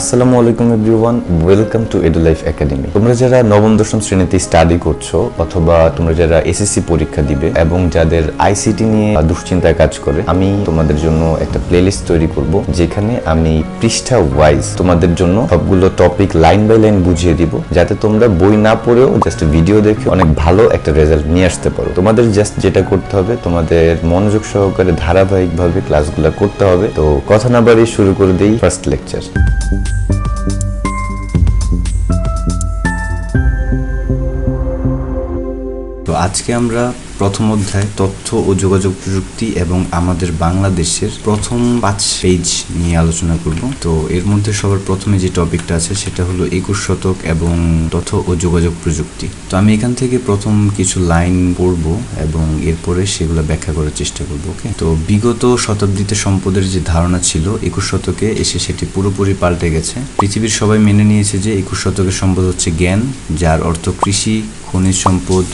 আসসালামু আলাইকুম everyone, welcome to Edulife Academy. তোমরা যারা নবম, দশম শ্রেণীতে স্টাডি করছ অথবা তোমরা যারা এসএসসি পরীক্ষা দিবে এবং যাদের আইসিটি নিয়ে দুশ্চিন্তায় কাজ করে, আমি তোমাদের জন্য একটা প্লেলিস্ট তৈরি করব, যেখানে আমি পৃষ্ঠা ওয়াইজ তোমাদের জন্য সবগুলো টপিক লাইন বাই লাইন বুঝিয়ে দিব, যাতে তোমরা বই না পড়েও জাস্ট ভিডিও দেখে অনেক ভালো একটা রেজাল্ট নিয়ে আসতে পারো। তোমাদের জাস্ট যেটা করতে হবে, তোমাদের মনোযোগ সহকারে ধারাবাহিকভাবে ক্লাসগুলো করতে হবে। তো কথা না বাড়িয়ে শুরু করে দিই ফার্স্ট লেকচার আজকে আমরা প্রথম অধ্যায়, তথ্য ও যোগাযোগ প্রযুক্তি এবং আমাদের বাংলাদেশের প্রথম পাঁচ পেজ নিয়ে আলোচনা করব। তো এর মধ্যে সবার প্রথমে যে টপিকটা আছে, সেটা হলো একুশ শতক এবং তথ্য ও যোগাযোগ প্রযুক্তি। তো আমি এখান থেকে প্রথম কিছু লাইন পড়ব এবং এরপরে সেগুলো ব্যাখ্যা করার চেষ্টা করব ওকে তো বিগত শতাব্দীতে সম্পদের যে ধারণা ছিল, একুশ শতকে এসে সেটি পুরোপুরি পাল্টে গেছে। পৃথিবীর সবাই মেনে নিয়েছে যে একুশ শতকের সম্পদ হচ্ছে জ্ঞান, যার অর্থ কৃষি, খনিজ সম্পদ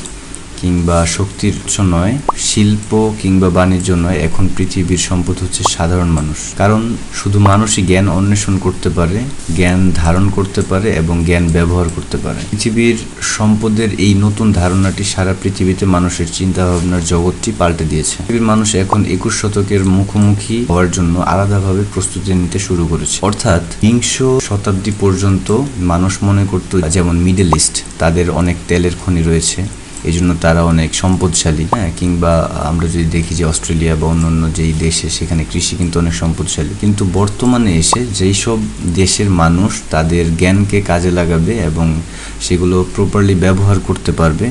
কিংবা শক্তির নয় শিল্প কিংবা বাণিজ্য নয় এখন পৃথিবীর সম্পদ হচ্ছে সাধারণ মানুষ। কারণ শুধু মানুষই জ্ঞান অন্বেষণ করতে পারে, জ্ঞান ধারণ করতে পারে এবং জ্ঞান ব্যবহার করতে পারে। পৃথিবীর সম্পদের এই নতুন ধারণাটি সারা পৃথিবীতে মানুষের চিন্তা ভাবনার জগৎটি পাল্টে দিয়েছে। পৃথিবীর মানুষ এখন একুশ শতকের মুখোমুখি হওয়ার জন্য আলাদাভাবে প্রস্তুতি নিতে শুরু করেছে। অর্থাৎ বিংশ শতাব্দী পর্যন্ত মানুষ মনে করত, যেমন মিডল ইস্ট, তাদের অনেক তেলের খনি রয়েছে। এই জন্য তারা অনেক সম্পদশালী হ্যাঁ? কিংবা আমরা যদি দেখি যে অস্ট্রেলিয়া বা অন্যান্য যেই দেশে সেখানে কৃষি কিন্তু অনেক সম্পদশালী। কিন্তু বর্তমানে এসে যেই সব দেশের মানুষ তাদের জ্ঞানকে কাজে লাগাবে এবং সেগুলো প্রপারলি ব্যবহার করতে পারবে,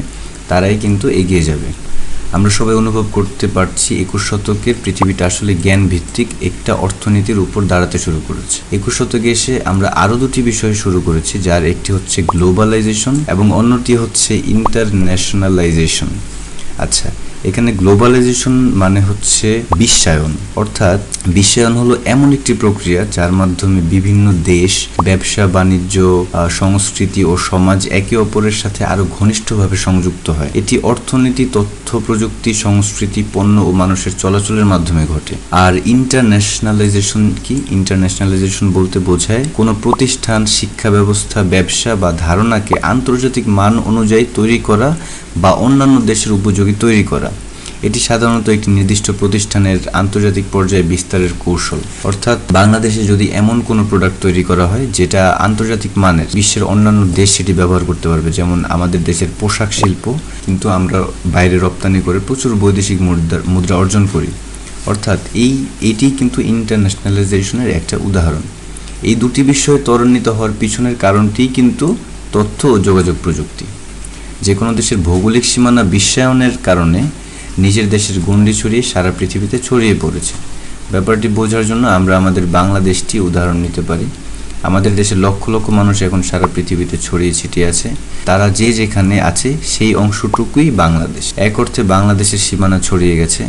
তারাই কিন্তু এগিয়ে যাবে। আমরা সবাই অনুভব করতে পারছি একুশ শতকের পৃথিবীটা আসলে জ্ঞান ভিত্তিক একটা অর্থনীতির উপর দাঁড়াতে শুরু করেছে। একুশ শতকে এসে আমরা আরও দুটি বিষয় শুরু করেছি, যার একটি হচ্ছে গ্লোবালাইজেশন এবং অন্যটি হচ্ছে ইন্টারন্যাশনালাইজেশন। আচ্ছা এখানে গ্লোবালাইজেশন মানে হচ্ছে বিশ্বায়ন। অর্থাৎ বিশ্বায়ন হলো এমন একটি প্রক্রিয়া যার মাধ্যমে বিভিন্ন দেশ, ব্যবসা, বাণিজ্য সংস্কৃতি ও সমাজ একে অপরের সাথে আরও ঘনিষ্ঠভাবে সংযুক্ত হয়। এটি অর্থনীতি, তথ্য, প্রযুক্তি, সংস্কৃতি, পণ্য ও মানুষের চলাচলের মাধ্যমে ঘটে। আর ইন্টারন্যাশনালাইজেশন কি? ইন্টারন্যাশনালাইজেশন বলতে বোঝায় কোনো প্রতিষ্ঠান, শিক্ষা ব্যবস্থা, ব্যবসা বা ধারণাকে আন্তর্জাতিক মান অনুযায়ী তৈরি করা বা অন্যান্য দেশের উপযোগী তৈরি করা। এটি সাধারণত একটি নির্দিষ্ট প্রতিষ্ঠানের আন্তর্জাতিক পর্যায়ে বিস্তারের কৌশল। অর্থাৎ বাংলাদেশে যদি এমন কোনো প্রোডাক্ট তৈরি করা হয়, যেটা আন্তর্জাতিক মানের, বিশ্বের অন্যান্য দেশ সেটি ব্যবহার করতে পারবে। যেমন আমাদের দেশের পোশাক শিল্প, কিন্তু আমরা বাইরে রপ্তানি করে প্রচুর বৈদেশিক মুদ্রা মুদ্রা অর্জন করি। অর্থাৎ এই, এটি কিন্তু ইন্টারন্যাশনালাইজেশনের একটা উদাহরণ। এই দুটি বিষয় ত্বরান্বিত হওয়ার পিছনের কারণটিই কিন্তু তথ্য ও যোগাযোগ প্রযুক্তি। যে কোনো দেশের ভৌগোলিক সীমানা বিশ্বায়নের কারণে নিজের দেশের গণ্ডি ছড়িয়ে সারা পৃথিবীতে ছড়িয়ে পড়েছে। ব্যাপারটি বোঝার জন্য আমরা আমাদের বাংলাদেশটি উদাহরণ নিতে পারি। আমাদের দেশের লক্ষ লক্ষ মানুষ এখন সারা পৃথিবীতে ছড়িয়ে ছিটিয়ে আছে। তারা যে যেখানে আছে, সেই অংশটুকুই বাংলাদেশ। এক অর্থে বাংলাদেশের সীমানা ছড়িয়ে গেছে।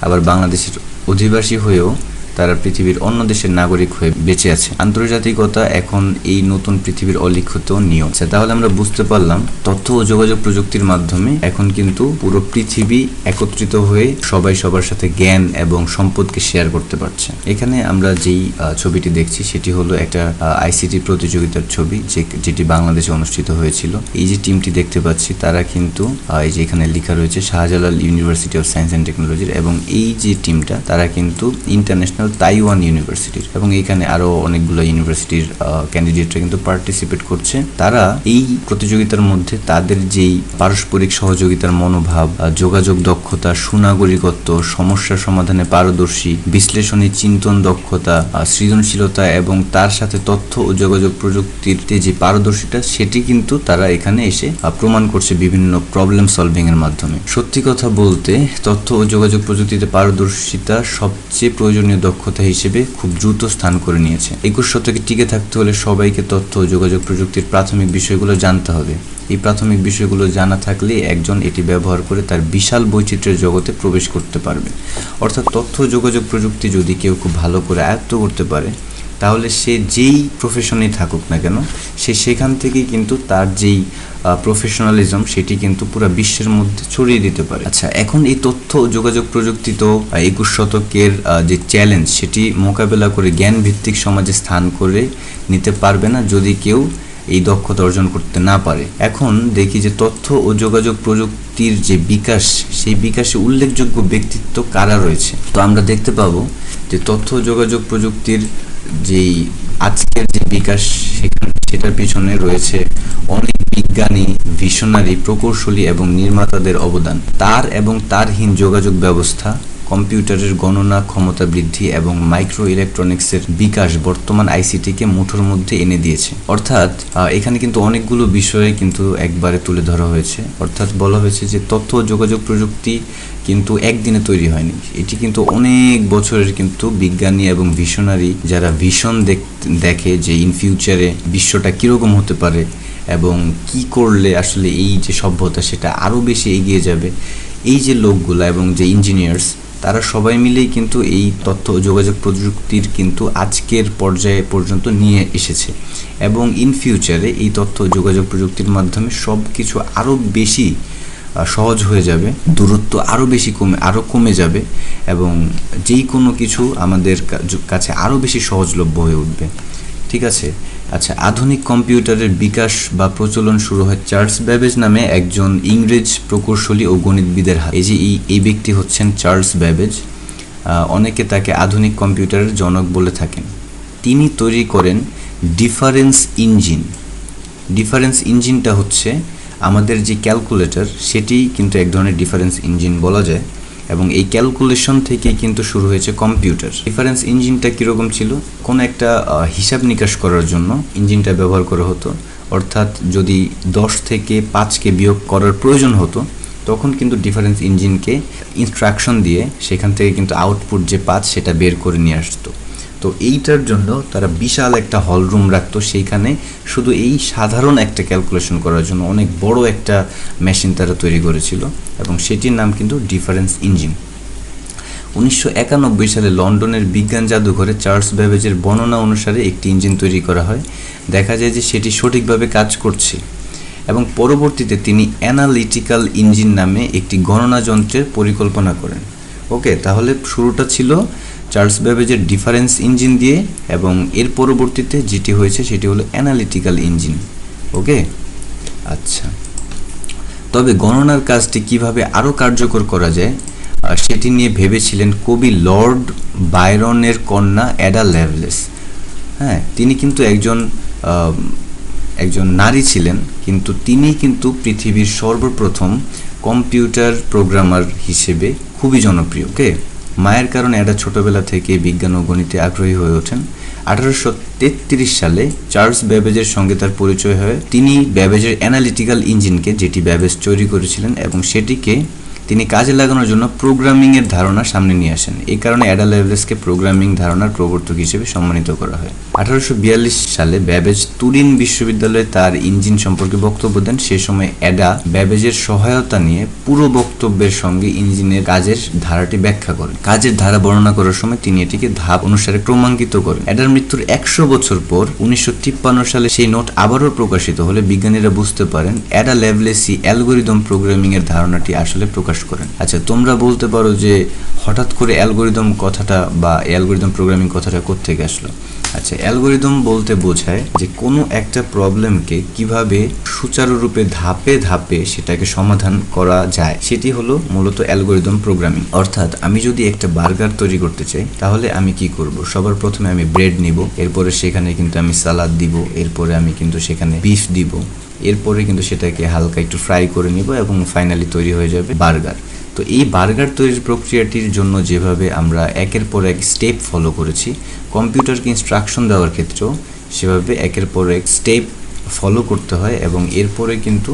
আবার বাংলাদেশের অধিবাসী হয়েও তারা পৃথিবীর অন্য দেশের নাগরিক হয়ে বেঁচে আছে। আন্তর্জাতিকতা এখন এই নতুন পৃথিবীর অলিখিত নিয়ম। আচ্ছা, তাহলে আমরা বুঝতে পারলাম তথ্য ও যোগাযোগ প্রযুক্তির মাধ্যমে এখন কিন্তু পুরো পৃথিবী একত্রিত হয়ে সবাই সবার সাথে জ্ঞান এবং সম্পদকে শেয়ার করতে পারছে। এখানে আমরা যেই ছবিটি দেখছি সেটি হলো একটা আইসিটি প্রতিযোগিতার ছবি যে যেটি বাংলাদেশে অনুষ্ঠিত হয়েছিল। এই যে টিমটি দেখতে পাচ্ছি তারা কিন্তু এই যে এখানে লেখা রয়েছে Shahjalal University of Science and টেকনোলজির এবং এই যে টিমটা তারা কিন্তু ইন্টারন্যাশনাল তাইওয়ান ইউনিভার্সিটির এবং এখানে আরও অনেকগুলো ইউনিভার্সিটির ক্যান্ডিডেটরা কিন্তু পার্টিসিপেট করছে। তারা এই প্রতিযোগিতার মধ্যে তাদের যেই পারস্পরিক সহযোগিতার মনোভাব যোগাযোগ দক্ষতা, সুনাগরিকত্ব, সমস্যা সমাধানে পারদর্শী, বিশ্লেষণী চিন্তন দক্ষতা সৃজনশীলতা এবং তার সাথে তথ্য ও যোগাযোগ প্রযুক্তিতে যে পারদর্শিতা, সেটি কিন্তু তারা এখানে এসে প্রমাণ করছে বিভিন্ন প্রবলেম সলভিং এর মাধ্যমে। সত্যি কথা বলতে, তথ্য ও যোগাযোগ প্রযুক্তিতে পারদর্শিতা সবচেয়ে প্রয়োজনীয় দক্ষতা হিসেবে খুব দ্রুত স্থান করে নিয়েছে। একুশ শতকে টিকে থাকতে হলে সবাইকে তথ্য ও যোগাযোগ প্রযুক্তির প্রাথমিক বিষয়গুলো জানতে হবে। এই প্রাথমিক বিষয়গুলো জানা থাকলে একজন এটি ব্যবহার করে তার বিশাল বৈচিত্র্যের জগতে প্রবেশ করতে পারবে। অর্থাৎ তথ্য যোগাযোগ প্রযুক্তি যদি কেউ খুব ভালো করে আয়ত্ত করতে পারে তাহলে সে যেই প্রফেশনেই থাকুক না কেন, সে সেখান থেকে কিন্তু তার যেই প্রফেশনালিজম সেটি কিন্তু পুরো বিশ্বের মধ্যে ছড়িয়ে দিতে পারে। আচ্ছা এখন এই তথ্য, যোগাযোগ প্রযুক্তি তো একুশ শতকের যে চ্যালেঞ্জ সেটি মোকাবেলা করে জ্ঞান ভিত্তিক সমাজে স্থান করে নিতে পারবে না যদি কেউ এই দক্ষতা অর্জন করতে না পারে। এখন দেখি যে তথ্য ও যোগাযোগ প্রযুক্তির যে বিকাশ, সেই বিকাশে উল্লেখযোগ্য ব্যক্তিত্ব কারা রয়েছে? তো আমরা দেখতে পাবো যে তথ্য যোগাযোগ প্রযুক্তির যেই আজকের যে বিকাশ সেটার পিছনে রয়েছে অনেক বিজ্ঞানী ভিশনারি প্রকৌশলী এবং নির্মাতাদের অবদান। তার এবং তারহীন যোগাযোগ ব্যবস্থা কম্পিউটারের গণনা, ক্ষমতা বৃদ্ধি এবং মাইক্রো ইলেকট্রনিক্সের বিকাশ বর্তমান আইসিটিকে মুঠোর মধ্যে এনে দিয়েছে। অর্থাৎ এখানে কিন্তু অনেকগুলো বিষয়ে কিন্তু একবারে তুলে ধরা হয়েছে। অর্থাৎ বলা হয়েছে যে তথ্য যোগাযোগ প্রযুক্তি কিন্তু একদিনে তৈরি হয়নি। এটি কিন্তু অনেক বছরের কিন্তু বিজ্ঞানী এবং ভিশনারি যারা ভিশন দেখে যে ইন ফিউচারে বিশ্বটা কীরকম হতে পারে এবং কি করলে আসলে এই যে সভ্যতা সেটা আরও বেশি এগিয়ে যাবে, এই যে লোকগুলা এবং যে ইঞ্জিনিয়ার্স তারা সবাই মিলেই কিন্তু এই তথ্য যোগাযোগ প্রযুক্তির কিন্তু আজকের পর্যায়ে পর্যন্ত নিয়ে এসেছে। এবং ইন ফিউচারে এই তথ্য যোগাযোগ প্রযুক্তির মাধ্যমে সব কিছু আরও বেশি সহজ হয়ে যাবে, দূরত্ব আরও বেশি কমে আরও কমে যাবে এবং যেই কোনো কিছু আমাদের কাছে আরও বেশি সহজলভ্য হয়ে উঠবে। ঠিক আছে? আচ্ছা আধুনিক কম্পিউটারের বিকাশ বা প্রচলন শুরু হয় চার্লস ব্যাবেজ নামে একজন ইংরেজ প্রকৌশলী ও গণিতবিদের হাতে। এই যে এই ব্যক্তি হচ্ছেন চার্লস ব্যাবেজ। অনেকে তাকে আধুনিক কম্পিউটারের জনক বলে থাকেন। তিনি তৈরি করেন ডিফারেন্স ইঞ্জিন। ডিফারেন্স ইঞ্জিনটা হচ্ছে আমাদের যে ক্যালকুলেটর, সেটি কিন্তু এক ধরনের ডিফারেন্স ইঞ্জিন বলা যায়। এবং এই ক্যালকুলেশন থেকে কিন্তু শুরু হয়েছে কম্পিউটার ডিফারেন্স ইঞ্জিনটা কীরকম ছিল? কোনো একটা হিসাব নিকাশ করার জন্য ইঞ্জিনটা ব্যবহার করা হতো। অর্থাৎ যদি দশ থেকে পাঁচকে বিয়োগ করার প্রয়োজন হতো, তখন কিন্তু ডিফারেন্স ইঞ্জিনকে ইনস্ট্রাকশন দিয়ে সেখান থেকে কিন্তু আউটপুট যে পাঁচ সেটা বের করে নিয়ে আসতো। তো এইটার জন্য তারা বিশাল একটা হল রুম রাখতো। সেইখানে শুধু এই সাধারণ একটা ক্যালকুলেশন করার জন্য অনেক বড় একটা মেশিন তারা তৈরি করেছিল এবং সেটির নাম কিন্তু ডিফারেন্স ইঞ্জিন উনিশশো একানব্বই সালে লন্ডনের বিজ্ঞান জাদুঘরে চার্লস ব্যাবেজের বর্ণনা অনুসারে একটি ইঞ্জিন তৈরি করা হয়। দেখা যায় যে সেটি সঠিকভাবে কাজ করছে এবং পরবর্তীতে তিনি অ্যানালিটিক্যাল ইঞ্জিন নামে একটি গণনা যন্ত্রের পরিকল্পনা করেন। ওকে, তাহলে শুরুটা ছিল চার্লস ব্যাবেজের ডিফারেন্স ইঞ্জিন দিয়ে এবং এর পরবর্তীতে যেটি হয়েছে সেটি হলো অ্যানালিটিক্যাল ইঞ্জিন। ওকে? আচ্ছা। তবে গণনার কাজটি কীভাবে আরও কার্যকর করা যায় সেটি নিয়ে ভেবেছিলেন কবি লর্ড বায়রনের কন্যা অ্যাডা ল্যাভলেস। হ্যাঁ তিনি কিন্তু একজন একজন নারী ছিলেন, কিন্তু তিনি কিন্তু পৃথিবীর সর্বপ্রথম কম্পিউটার প্রোগ্রামার হিসেবে খুবই জনপ্রিয়, ওকে? মায়ের কারণে এটা ছোটবেলা থেকে বিজ্ঞান ও গণিতে আগ্রহী হয়ে ওঠেন। আঠারোশো তেত্রিশ সালে চার্লস ব্যাবেজের সঙ্গে তার পরিচয় হয়। তিনি ব্যাবেজের অ্যানালিটিক্যাল ইঞ্জিনকে যেটি ব্যাবেজ তৈরি করেছিলেন এবং সেটিকে তিনি কাজে লাগানোর জন্য প্রোগ্রামিংয়ের ধারণা সামনে নিয়ে আসেন। এই কারণে অ্যাডা লেভলেসকে প্রোগ্রামিং ধারণার প্রবর্তক হিসেবে সম্মানিত করা হয়। আঠারোশো বিয়াল্লিশ সালে ব্যাবেজ তুরিন বিশ্ববিদ্যালয়ে তার ইঞ্জিন সম্পর্কে বক্তব্য দেন। সে সময় অ্যাডা ব্যাবেজের সহায়তা নিয়ে পুরো বক্তব্যের সঙ্গে ইঞ্জিনের কাজের ধারাটি ব্যাখ্যা করেন। কাজের ধারা বর্ণনা করার সময় তিনি এটিকে ধাপ অনুসারে ক্রমাঙ্কিত করেন। অ্যাডার মৃত্যুর একশো বছর পর উনিশশো তিপ্পান্ন সালে সেই নোট আবারও প্রকাশিত হলে বিজ্ঞানীরা বুঝতে পারেন, অ্যাডা লেভলেসি অ্যালগোরিদম প্রোগ্রামিং এর ধারণাটি আসলে প্রকাশ করেন। আচ্ছা তোমরা বলতে পারো যে হঠাৎ করে অ্যালগোরিদম কথাটা বা অ্যালগোরিদম প্রোগ্রামিং কথাটা কোত্থেকে আসলো? আচ্ছা অ্যালগোরিদম বলতে বোঝায় যে কোনো একটা প্রবলেমকে কীভাবে সুচারুরূপে ধাপে ধাপে সেটাকে সমাধান করা যায়, সেটি হলো মূলত অ্যালগোরিদম প্রোগ্রামিং। অর্থাৎ আমি যদি একটা বার্গার তৈরি করতে চাই, তাহলে আমি কি করব? সবার প্রথমে আমি ব্রেড নিব, এরপরে সেখানে কিন্তু আমি সালাদ দিব, এরপরে আমি কিন্তু সেখানে বিফ দিব। এরপরে কিন্তু সেটাকে হালকা একটু ফ্রাই করে নিব এবং ফাইনালি তৈরি হয়ে যাবে বার্গার তো এই বার্গার তৈরির প্রক্রিয়াটির জন্য যেভাবে আমরা একের পর এক স্টেপ ফলো করেছি কম্পিউটারকে ইনস্ট্রাকশন দেওয়ার ক্ষেত্রেও সেভাবে একের পর এক স্টেপ ফলো করতে হয় এবং এরপরে কিন্তু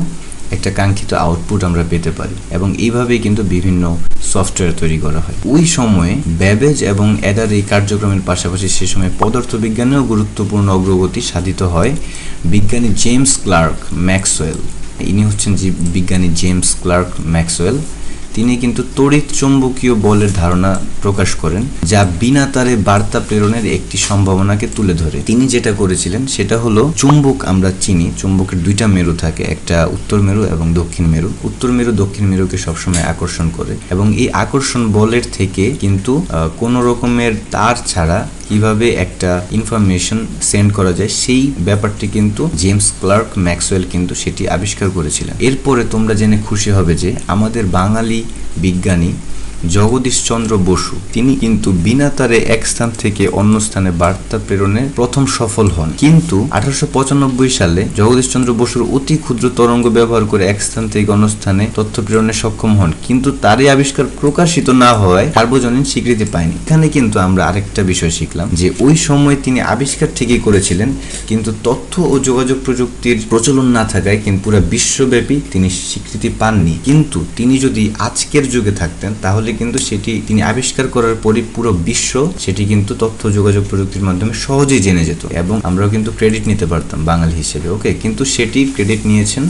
একটা কাঙ্ক্ষিত আউটপুট আমরা পেতে পারি। এবং এইভাবেই কিন্তু বিভিন্ন সফটওয়্যার তৈরি করা হয়। ওই সময়ে ব্যাবেজ এবং অ্যাডার এই কার্যক্রমের পাশাপাশি সে সময় পদার্থবিজ্ঞানেও গুরুত্বপূর্ণ অগ্রগতি সাধিত হয় বিজ্ঞানী জেমস ক্লার্ক ম্যাক্সওয়েল ইনি হচ্ছেন জীব বিজ্ঞানী জেমস ক্লার্ক ম্যাক্সওয়েল তিনি কিন্তু তড়িৎ চৌম্বকীয় বলের ধারণা প্রকাশ করেন, যা বিনা তারে বার্তা প্রেরণের একটি সম্ভাবনাকে তুলে ধরে। তিনি যেটা করেছিলেন সেটা হলো, চুম্বক আমরা চিনি, চুম্বকের দুইটা মেরু থাকে, একটা উত্তর মেরু এবং দক্ষিণ মেরু। উত্তর মেরু, দক্ষিণ মেরুকে সবসময় আকর্ষণ করে এবং এই আকর্ষণ বলের থেকে কিন্তু কোনো রকমের তার ছাড়া কীভাবে একটা ইনফরমেশন সেন্ড করা যায়, সেই ব্যাপারটি কিন্তু জেমস ক্লার্ক ম্যাক্সওয়েল কিন্তু সেটি আবিষ্কার করেছিলেন। এরপরে তোমরা জেনে খুশি হবে যে আমাদের বাঙালি বিজ্ঞানী জগদীশচন্দ্র বসু। তিনি কিন্তু বিনা তারে এক স্থান থেকে অন্য স্থানে বার্তা প্রেরণে প্রথম সফল হন। কিন্তু আঠারোশো পঁচানব্বই সালে জগদীশচন্দ্র বসুর অতি ক্ষুদ্র তরঙ্গ ব্যবহার করে এক স্থান থেকে অন্য স্থানে তথ্য প্রেরণে সক্ষম হন। কিন্তু তারই আবিষ্কার প্রকাশিত না হওয়ায় সার্বজনীন স্বীকৃতি পায়নি। এখানে কিন্তু আমরা আরেকটা বিষয় শিখলাম যে ওই সময় তিনি আবিষ্কার ঠিকই করেছিলেন, কিন্তু তথ্য ও যোগাযোগ প্রযুক্তির প্রচলন না থাকায় কিন্তু পুরো বিশ্বব্যাপী তিনি স্বীকৃতি পাননি। কিন্তু তিনি যদি আজকের যুগে থাকতেন, তাহলে কিন্তু সেটি তিনি আবিষ্কার করার পরই পুরো বিশ্ব সেটি কিন্তু তথ্য যোগাযোগ প্রযুক্তির মাধ্যমে সহজেই জেনে যেত এবং আমরাও কিন্তু ক্রেডিট নিতে পারতাম বাঙালি হিসেবে ওকে কিন্তু সেটি ক্রেডিট নিয়েছেন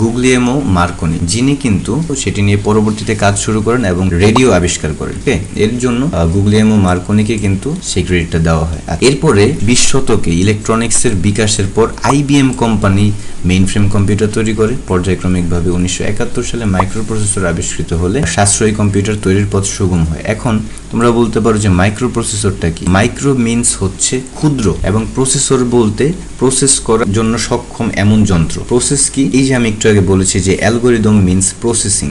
গুগলিয়েমো মার্কনি, যিনি কিন্তু সেটি নিয়ে পরবর্তীতে কাজ শুরু করেন এবং রেডিও আবিষ্কার করেন ওকে এর জন্য গুগলিয়েমো মার্কনিকে কিন্তু সেই ক্রেডিটটা দেওয়া হয়। এরপরে বিশ শতকে ইলেকট্রনিক্সের বিকাশের পর IBM company main frame computer তৈরি করে, পর্যায়ক্রমিকভাবে উনিশশো একাত্তর সালে মাইক্রোপ্রসেসর আবিষ্কৃত হলে সাশ্রয়ী কম্পিউটার তৈরির পথ সুগম হয়। এখন তোমরা বলতে পারো যে মাইক্রো প্রসেসরটা কি? মাইক্রো মিনস হচ্ছে ক্ষুদ্র এবং প্রসেসর বলতে প্রসেস করার জন্য সক্ষম এমন যন্ত্র। প্রসেস কি? এই যে আমি একটু আগে বলেছি যে অ্যালগোরিদম মিনস প্রসেসিং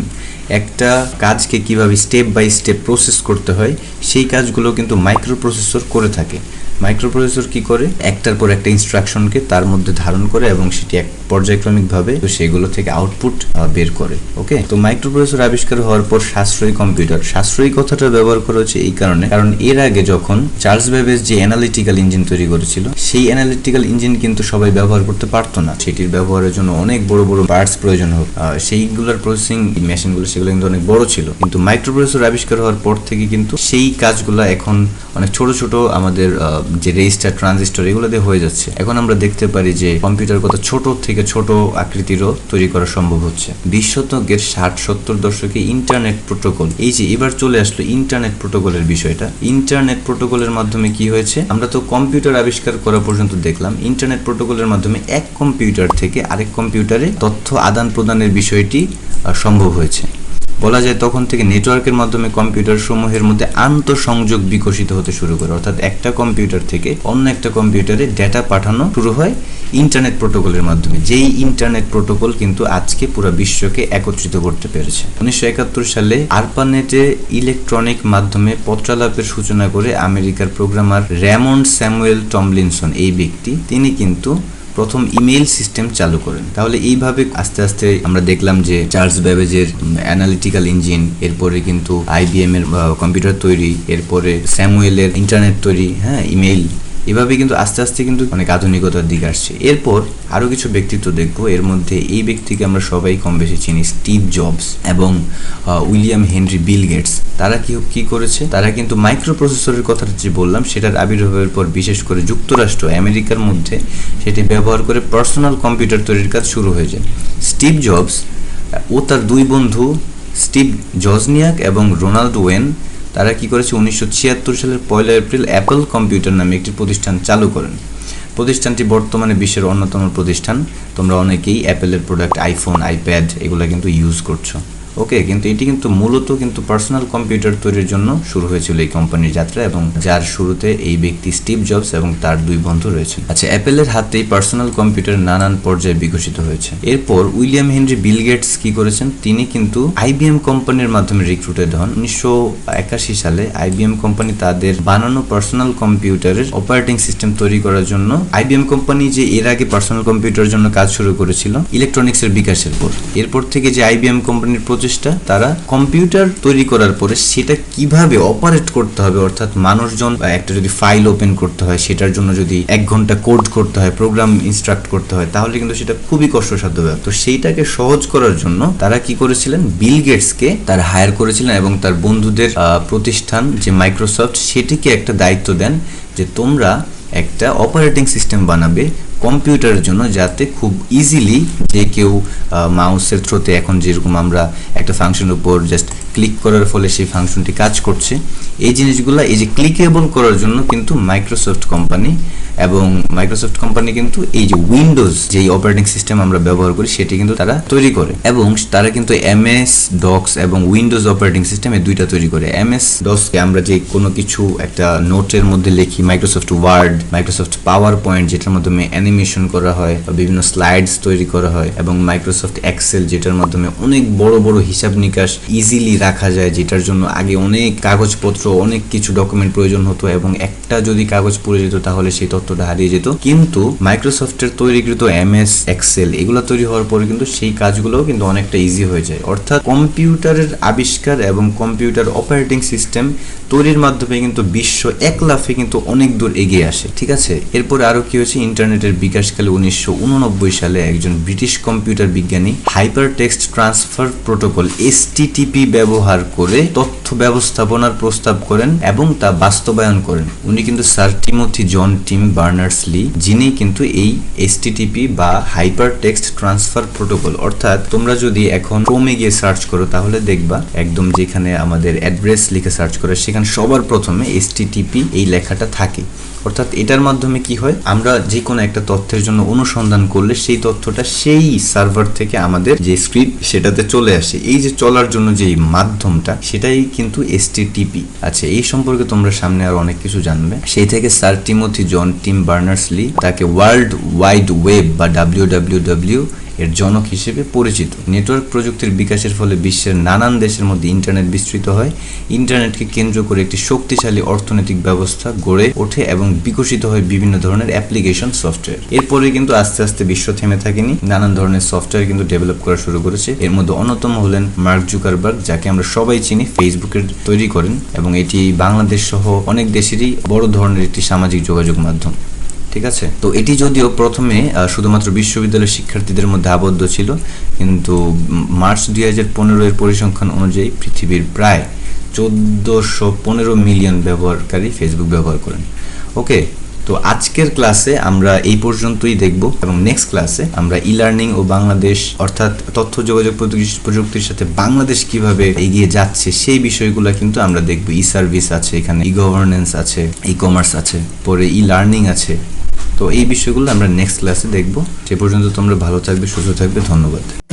একটা কাজকে কীভাবে স্টেপ বাই স্টেপ প্রসেস করতে হয়, সেই কাজগুলো কিন্তু মাইক্রো প্রসেসর করে থাকে। মাইক্রোপ্রসেসর কি করে? একটার পর একটা ইনস্ট্রাকশনকে তার মধ্যে ধারণ করে এবং সেটি এক পর্যায়ক্রমিকভাবে তো সেগুলো থেকে আউটপুট বের করে ওকে তো মাইক্রোপ্রসেসর আবিষ্কার হওয়ার পর সাশ্রয়ী কম্পিউটার সাশ্রয়ী কথাটা ব্যবহার করা হচ্ছে এই কারণে, কারণ এর আগে যখন চার্লস বেবেজ যে অ্যানালিটিক্যাল ইঞ্জিন তৈরি করেছিল, সেই অ্যানালিটিক্যাল ইঞ্জিন কিন্তু সবাই ব্যবহার করতে পারতো না। সেটির ব্যবহারের জন্য অনেক বড় বড় পার্টস প্রয়োজন হোক সেইগুলোর প্রসেসিং মেশিনগুলো সেগুলো কিন্তু অনেক বড় ছিল। কিন্তু মাইক্রোপ্রসেসর আবিষ্কার হওয়ার পর থেকে কিন্তু সেই কাজগুলো এখন অনেক ছোট ছোট আমাদের যে রেজিস্টার, ট্রানজিস্টর এগুলো দিয়ে হয়ে যাচ্ছে। এখন আমরা দেখতে পারি যে কম্পিউটার কত ছোট থেকে ছোট আকৃতিরও তৈরি করা সম্ভব হচ্ছে। বিশ শতকের ষাট সত্তর দশকে ইন্টারনেট প্রোটোকল। এই যে এবার চলে আসলো ইন্টারনেট প্রোটোকলের বিষয়টা। ইন্টারনেট প্রোটোকলের মাধ্যমে কি হয়েছে? আমরা তো কম্পিউটার আবিষ্কার করা পর্যন্ত দেখলাম। ইন্টারনেট প্রোটোকলের মাধ্যমে এক কম্পিউটার থেকে আরেক কম্পিউটারে তথ্য আদান প্রদানের বিষয়টি সম্ভব হয়েছে। বলা যায় তখন থেকে নেটওয়ার্কের মাধ্যমে কম্পিউটার সমূহের মধ্যে আন্তঃসংযোগ বিকশিত হতে শুরু করে। অর্থাৎ একটা কম্পিউটার থেকে অন্য একটা কম্পিউটারে ডেটা পাঠানো শুরু হয় ইন্টারনেট প্রোটোকলের মাধ্যমে। যেই ইন্টারনেট প্রোটোকল কিন্তু আজকে পুরো বিশ্বকে একত্রিত করতে পেরেছে। উনিশশো একাত্তর সালে আরপানেটে ইলেকট্রনিক মাধ্যমে পত্রালাপের সূচনা করে আমেরিকার প্রোগ্রামার র্যামন্ড স্যামুয়েল টমলিনসন, এই ব্যক্তি, তিনি কিন্তু প্রথম ইমেইল সিস্টেম চালু করেন। তাহলে এইভাবে আস্তে আস্তে আমরা দেখলাম যে চার্লস ব্যাবেজের অ্যানালিটিক্যাল ইঞ্জিন এরপরে কিন্তু আইবিএম এর কম্পিউটার তৈরি, এরপরে স্যামুয়েলের ইন্টারনেট তৈরি হ্যাঁ ইমেইল এভাবে কিন্তু আস্তে আস্তে কিন্তু অনেক আধুনিকতার দিকে আসছে। এরপর আরও কিছু ব্যক্তিত্ব দেখব। এর মধ্যে এই ব্যক্তিকে আমরা সবাই কম বেশি চিনি, স্টিভ জবস এবং উইলিয়াম হেনরি, বিল গেটস। তারা কি কি করেছে? তারা কিন্তু মাইক্রো প্রসেসরের কথা যে বললাম, সেটার আবির্ভাবের পর বিশেষ করে যুক্তরাষ্ট্র, আমেরিকার মধ্যে সেটি ব্যবহার করে পার্সোনাল কম্পিউটার তৈরির কাজ শুরু হয়ে যায় স্টিভ জবস ও তার দুই বন্ধু স্টিভ জজনিয়াক এবং রোনাল্ড ওয়েন তারা কি করেছে? উনিশশো ছিয়াত্তর সালের পয়লা এপ্রিল অ্যাপল কম্পিউটার নামে একটি প্রতিষ্ঠান চালু করেন। প্রতিষ্ঠানটি বর্তমানে বিশ্বের অন্যতম প্রতিষ্ঠান। তোমরা অনেকেই অ্যাপেলের প্রোডাক্ট আইফোন আইপ্যাড এগুলো কিন্তু ইউজ করছ। ওকে কিন্তু এটি কিন্তু মূলত কিন্তু পার্সোনাল কম্পিউটার তৈরির জন্য শুরু হয়েছিল এই কোম্পানির যাত্রা এবং যার শুরুতে এই ব্যক্তি স্টিভ জবস এবং তার দুই বন্ধু রয়েছে। আচ্ছা অ্যাপেলের হাতেই পার্সোনাল কম্পিউটার নানান পর্যায়ে বিকশিত হয়েছে। এরপর উইলিয়াম হেনরি বিল গেটস কি করেছেন? তিনি কিন্তু আইবিএম কোম্পানির মাধ্যমে রিক্রুটেড হন। উনিশশো একাশি সালে আইবিএম কোম্পানি তাদের বানানো পার্সোনাল কম্পিউটারের অপারেটিং সিস্টেম তৈরি করার জন্য আইবিএম কোম্পানি যে এর আগে পার্সোনাল কম্পিউটারের জন্য কাজ শুরু করেছিল ইলেকট্রনিক্সের বিকাশের পর। এরপর থেকে যে আইবিএম কোম্পানির প্রচেষ্টা, তারা কম্পিউটার তৈরি করার পরে সেটা কীভাবে অপারেট করতে হবে, অর্থাৎ মানুষজন একটা যদি ফাইল ওপেন করতে হয়, সেটার জন্য যদি এক ঘণ্টা কোড করতে হয় প্রোগ্রাম ইনস্ট্রাক্ট করতে হয়, তাহলে কিন্তু সেটা খুবই কষ্টসাধ্য ব্যাপার। তো সেইটাকে সহজ করার জন্য তারা কি করেছিলেন? বিল গেটসকে তার হায়ার করেছিলেন এবং তার বন্ধুদের প্রতিষ্ঠান যে মাইক্রোসফট সেটিকে একটা দায়িত্ব দেন যে তোমরা একটা অপারেটিং সিস্টেম বানাবে কম্পিউটারের জন্য যাতে খুব ইজিলি যে কেউ মাউসের থ্রোতে এখন যেরকম আমরা একটা ফাংশনের উপর জাস্ট ক্লিক করার ফলে সেই ফাংশনটি কাজ করছে, এই জিনিসগুলো এই যে ক্লিকেবল করার জন্য কিন্তু মাইক্রোসফট কোম্পানি এবং মাইক্রোসফট কোম্পানি কিন্তু এই যে উইন্ডোজ যেই অপারেটিং সিস্টেম আমরা ব্যবহার করি সেটি কিন্তু তারা তৈরি করে এবং তারা কিন্তু এমএস ডক্স এবং উইন্ডোজ অপারেটিং সিস্টেম এই দুইটা তৈরি করে। এমএস ডক্সকে আমরা যে কোনো কিছু একটা নোটের মধ্যে লিখি Microsoft Word Microsoft PowerPoint যেটার মাধ্যমে অ্যানিমেশন করা হয় বা বিভিন্ন স্লাইডস তৈরি করা হয় এবং মাইক্রোসফট এক্সেল যেটার মাধ্যমে অনেক বড় বড় হিসাব নিকাশ ইজিলি রাখা যায়, যেটার জন্য আগে অনেক কাগজপত্র, অনেক কিছু ডকুমেন্ট প্রয়োজন হতো এবং একটা যদি কাগজ পড়ে যেত তাহলে সেই তথ্যটা হারিয়ে যেত। কিন্তু মাইক্রোসফটের তৈরিকৃত এমএস এক্সেল এগুলো তৈরি হওয়ার পরে কিন্তু সেই কাজগুলোও কিন্তু অনেকটা ইজি হয়ে যায়। অর্থাৎ কম্পিউটারের আবিষ্কার এবং কম্পিউটার অপারেটিং সিস্টেম তৈরির মাধ্যমে কিন্তু বিশ্ব এক লাফে কিন্তু অনেক দূর এগিয়ে আসে, ঠিক আছে? এরপরে আরও কি হয়েছে? ইন্টারনেটের বিকাশকালে উনিশশো উননব্বই সালে একজন ব্রিটিশ কম্পিউটার বিজ্ঞানী hypertext transfer protocol HTTP ব্যবহার করে তথ্য ব্যবস্থাপনার প্রস্তাব করেন এবং তা বাস্তবায়ন করেন। উনি কিন্তু sir Timothy John Tim Berners Lee, যিনি কিন্তু এই এসটিটিপি বা হাইপার টেক্সট ট্রান্সফার প্রোটোকল, অর্থাৎ তোমরা যদি এখন ক্রোমে গিয়ে সার্চ করো, তাহলে দেখবা একদম যেখানে আমাদের অ্যাড্রেস লিখে সার্চ করে, সেখানে সবার প্রথমে এসটিটিপি এই লেখাটা থাকে। অর্থাৎ এটার মাধ্যমে কি হয়? আমরা যে কোনো একটা তথ্যের জন্য অনুসন্ধান করলে সেই তথ্যটা সেই সার্ভার থেকে আমাদের যে স্ক্রিপ্ট সেটাতে চলে আসে। এই যে চলার জন্য যে মাধ্যমটা, সেটাই কিন্তু এসটিটিপি আচ্ছা এই সম্পর্কে তোমরা সামনে আর অনেক কিছু জানবে। সেই থেকে sir Timothy John Tim Berners Lee তাকে ওয়ার্ল্ড ওয়াইড ওয়েব বা ডাব্লিউ ডাব্লিউ ডাব্লিউ এর জনক হিসেবে পরিচিত। নেটওয়ার্ক প্রযুক্তির বিকাশের ফলে বিশ্বের নানান দেশের মধ্যে ইন্টারনেট বিস্তৃত হয়। ইন্টারনেটকে কেন্দ্র করে একটি শক্তিশালী অর্থনৈতিক ব্যবস্থা গড়ে ওঠে এবং বিকশিত হয় বিভিন্ন ধরনের অ্যাপ্লিকেশন সফটওয়্যার। এরপরে কিন্তু আস্তে আস্তে বিশ্ব থেমে থাকেনি। নানান ধরনের সফটওয়্যার কিন্তু ডেভেলপ করা শুরু করেছে। এর মধ্যে অন্যতম হলেন মার্ক জুকারবার্গ, যাকে আমরা সবাই চিনি ফেসবুকের তৈরি করেন এবং এটি বাংলাদেশ সহ অনেক দেশেরই বড় ধরনের একটি সামাজিক যোগাযোগ মাধ্যম। ঠিক আছে? তো এটি যদিও প্রথমে শুধুমাত্র বিশ্ববিদ্যালয়ের শিক্ষার্থীদের মধ্যে আবদ্ধ ছিল, কিন্তু মার্চ দুই হাজার পনেরো এর পরিসংখ্যান অনুযায়ী পৃথিবীর প্রায় চোদ্দোশো পনেরো মিলিয়ন ব্যবহারকারী ফেসবুক ব্যবহার করেন। ওকে, তো আজকের ক্লাসে আমরা এই পর্যন্তই দেখব এবং নেক্সট ক্লাসে আমরা ই লার্নিং ও বাংলাদেশ, অর্থাৎ তথ্য, যোগাযোগ প্রযুক্তির সাথে বাংলাদেশ কীভাবে এগিয়ে যাচ্ছে সেই বিষয়গুলো কিন্তু আমরা দেখব। ই সার্ভিস আছে, এখানে ই গভর্নেন্স আছে ই কমার্স আছে, পরে ই লার্নিং আছে তো এই বিষয়গুলো আমরা নেক্সট ক্লাসে দেখব। সে পর্যন্ত তোমরা ভালো থাকবে, সুস্থ থাকবে। ধন্যবাদ।